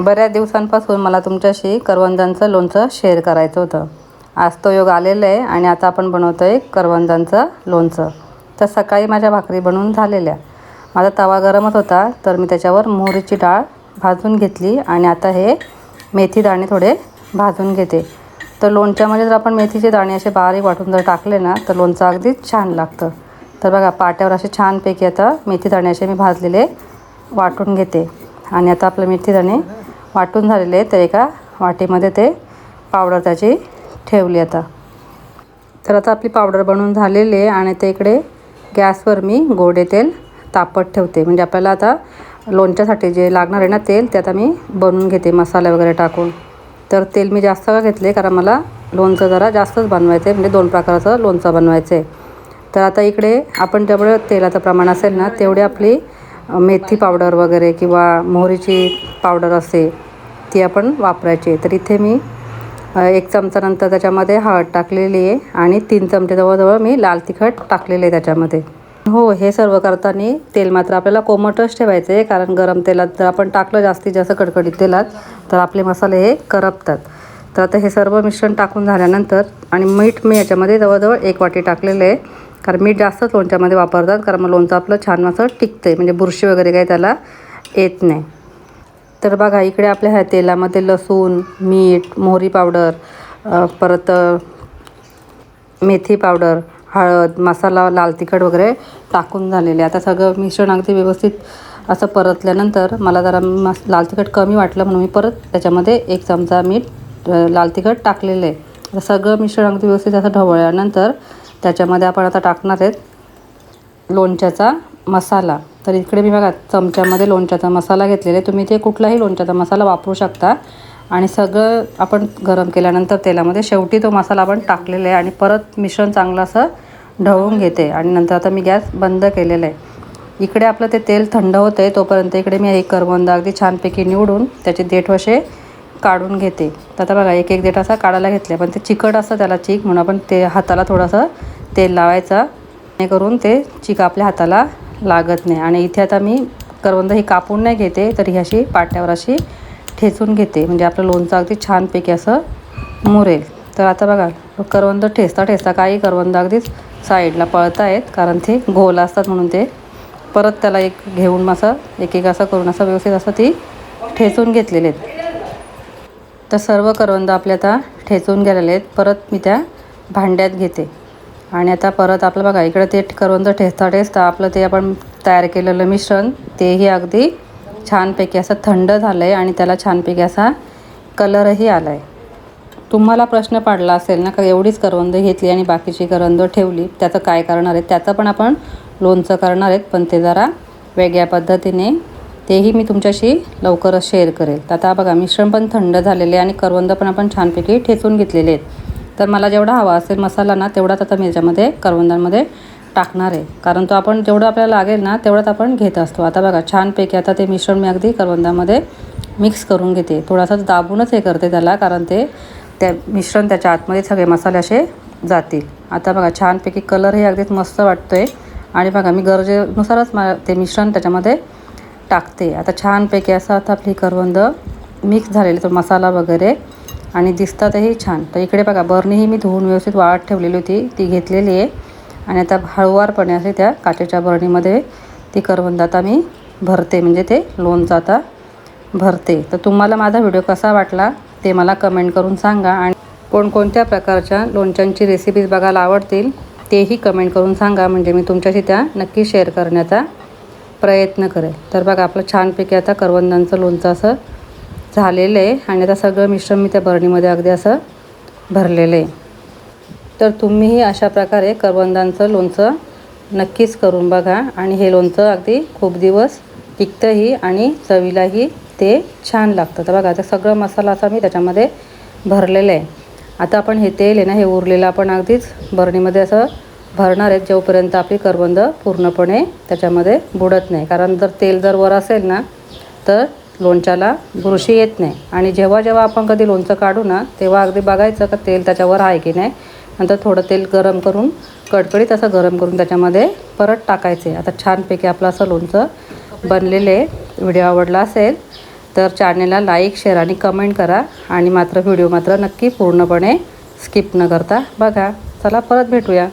बऱ्याच दिवसांपासून मला तुमच्याशी करवंदांचं लोणचं शेअर करायचं होतं. आज तो योग आलेला आहे आणि आता आपण बनवतो आहे करवंदांचं लोणचं. तर सकाळी माझ्या भाकरी बनवून झालेल्या. माझा तवा गरमच होता तर मी त्याच्यावर मोहरीची डाळ भाजून घेतली आणि आता हे मेथी दाणे थोडे भाजून घेते. तर लोणच्यामध्ये जर आपण मेथीचे दाणे असे बारीक वाटून जर टाकले ना तर लोणचं अगदीच छान लागतं. तर बघा पाट्यावर असे छानपैकी आता मेथी दाणे असे मी भाजलेले वाटून घेते. आणि आता आपलं मेथी दाणे वाटून झालेले तर एका वाटीमध्ये ते पावडर त्याची ठेवली आता. तर आता आपली पावडर बनवून झालेली आहे आणि ते इकडे गॅसवर मी गोडे तेल तापत ठेवते. म्हणजे आपल्याला आता लोणच्यासाठी जे लागणार आहे ना तेल ते आता मी बनवून घेते मसाले वगैरे टाकून. तर तेल मी जास्त का घेतले? कारण मला लोणचं जरा जास्तच बनवायचं आहे म्हणजे दोन प्रकारचं लोणचं बनवायचं आहे तर आता इकडे आपण जेवढं तेलाचं प्रमाण असेल ना तेवढी आपली मेथी पावडर वगैरे किंवा मोहरीची पावडर असते ती आपण वापरायची तर इथे मी एक चमचानंतर त्याच्यामध्ये हळद टाकलेली आहे आणि तीन चमचे जवळजवळ मी लाल तिखट टाकलेले आहे त्याच्यामध्ये. हो हे सर्व करताना तेल मात्र आपल्याला कोमटच ठेवायचं आहे कारण गरम तेलात जर आपण टाकलं जास्तीत जास्त कडकडीत तेलात तर आपले मसाले हे करपतात. तर आता हे सर्व मिश्रण टाकून झाल्यानंतर आणि मीठ मी याच्यामध्ये जवळजवळ एक वाटी टाकलेलं आहे. कारण मीठ जास्तच लोणच्यामध्ये वापरतात कारण मग लोणचं आपलं छान असं टिकतं आहे म्हणजे बुरशी वगैरे काही त्याला येत नाही. तर बघा इकडे आपल्या ह्या तेलामध्ये लसूण मीठ मोहरी पावडर परत मेथी पावडर हळद मसाला लाल तिखट वगैरे टाकून झालेले. आता सगळं मिश्रण अगदी व्यवस्थित असं परतल्यानंतर मला जरा मस लाल तिखट कमी वाटलं म्हणून मी परत त्याच्यामध्ये एक चमचा मीठ लाल तिखट टाकलेलं. आहे सगळं मिश्रण अगदी व्यवस्थित असं ढवळल्यानंतर त्याच्यामध्ये आपण आता टाकणार आहेत लोणच्याचा मसाला. तर इकडे मी बघा चमच्यामध्ये लोणच्याचा मसाला घेतलेला आहे. तुम्ही ते कुठलाही लोणच्याचा मसाला वापरू शकता. आणि सगळं आपण गरम केल्यानंतर तेलामध्ये शेवटी तो मसाला आपण टाकलेला आहे. आणि परत मिश्रण चांगलं असं ढवळून घेते. आणि नंतर आता मी गॅस बंद केलेला आहे. इकडे आपलं ते तेल थंड होतं आहे तोपर्यंत इकडे मी एक करवंद अगदी छानपैकी निवडून त्याचे देठवशे काढून घेते. तर आता बघा एक एक देठ असा काढायला घेतले. पण ते चिकट असतं त्याला चीक म्हणून. आपण ते हाताला थोडंसं तेल लावायचं. जेणेकरून ते चीक आपल्या हाताला लागत नाही. आणि इथे आता मी करवंद ही कापून नाही घेते तर ही अशी पाट्यावर अशी ठेचून घेते. म्हणजे आपलं लोणचं अगदी छानपैकी असं मुरेल. तर आता बघा करवंद ठेचता ठेचता काही करवंद अगदीच साईडला पळत आहेत कारण ते गोल असतात म्हणून ते परत त्याला एक घेऊन असं एक एक असं करून असं व्यवस्थित असं ती ठेचून घेतलेले आहेत. तर सर्व करवंद आपल्या आता ठेचून गेलेले आहेत. परत मी त्या भांड्यात घेते. आणि आता परत आपलं बघा इकडे ते करवंद ठेचता ठेचता आपलं ते आपण तयार केलेलं मिश्रण तेही अगदी छानपैकी असं थंड झालं आहे आणि त्याला छानपैकी असा कलरही आला आहे तुम्हाला प्रश्न पडला असेल ना का एवढीच करवंद घेतली आणि बाकीची करवंद ठेवली त्याचं काय करणार आहे त्याचं पण आपण लोणचं करणार आहेत पण ते जरा वेगळ्या पद्धतीने तेही मी तुमच्याशी लवकरच शेअर करेल. तर आता बघा मिश्रण पण थंड झालेले आणि करवंद पण आपण छानपैकी ठेचून घेतलेले आहेत. तर मला जेवढा हवा असेल मसाला ना तेवढाच आता मी याच्यामध्ये करवंदांमध्ये टाकणार आहे. कारण तो आपण जेवढं आपल्याला लागेल ना तेवढाच आपण घेत असतो. आता बघा छानपैकी आता ते मिश्रण मी अगदी करवंदामध्ये मिक्स करून घेते. थोडासा दाबूनच हे करते त्याला कारण ते त्या मिश्रण त्याच्या आतमध्ये सगळे मसाले असे जातील. आता बघा छानपैकी कलर हे अगदीच मस्त वाटतो आहे आणि बघा मी गरजेनुसारच मा ते मिश्रण त्याच्यामध्ये टाकते. आता छानपैकी असं आता आपली करवंद मिक्स झालेली तो मसाला वगैरे आणि दिसतातही छान. तर इकडे बघा बरणीही मी धुवून व्यवस्थित वाळत ठेवलेली होती. ती घेतलेली आहे. आणि आता हळूवारपणे असे त्या काचेच्या बरणीमध्ये ती करवंद आता मी भरते. म्हणजे ते लोणचं आता भरते. तर तुम्हाला माझा व्हिडिओ कसा वाटला ते मला कमेंट करून सांगा. आणि कोणकोणत्या प्रकारच्या लोणच्यांची रेसिपीज बघायला आवडतील तेही कमेंट करून सांगा. म्हणजे मी तुमच्याशी त्या नक्की शेअर करण्याचा प्रयत्न करेल. तर बघा आपलं छानपैकी आता करवंदांचं लोणचं असं झालेलं आहे आणि आता सगळं मिश्रण मी त्या बरणीमध्ये अगदी असं भरलेलं आहे. तर तुम्हीही अशा प्रकारे करवंदांचं लोणचं नक्कीच करून बघा आणि हे लोणचं अगदी खूप दिवस टिकतंही आणि चवीलाही ते छान लागतं. तर बघा आता सगळं मसाला असा मी त्याच्यामध्ये भरलेलं आहे. आता आपण हे तेल आहे ना हे उरलेलं आपण अगदीच बरणीमध्ये असं भरणार आहेत जोपर्यंत आपली करवंद पूर्णपणे त्याच्यामध्ये बुडत नाही. कारण जर तेल जर वर असेल ना तर लोणच्याला बुरशी येत नाही. आणि जेव्हा जेव्हा आपण कधी लोणचं काढू ना तेव्हा अगदी बघायचं का तेल त्याच्यावर आहे की नाही. नंतर थोडं तेल गरम करून कडकडीत असं गरम करून त्याच्यामध्ये परत टाकायचे. आता छानपैकी आपलं असं लोणचं बनलेले व्हिडिओ आवडला असेल तर चॅनेलला लाईक शेअर आणि कमेंट करा. आणि मात्र व्हिडिओ मात्र नक्की पूर्णपणे स्किप न करता बघा. चला परत भेटूया.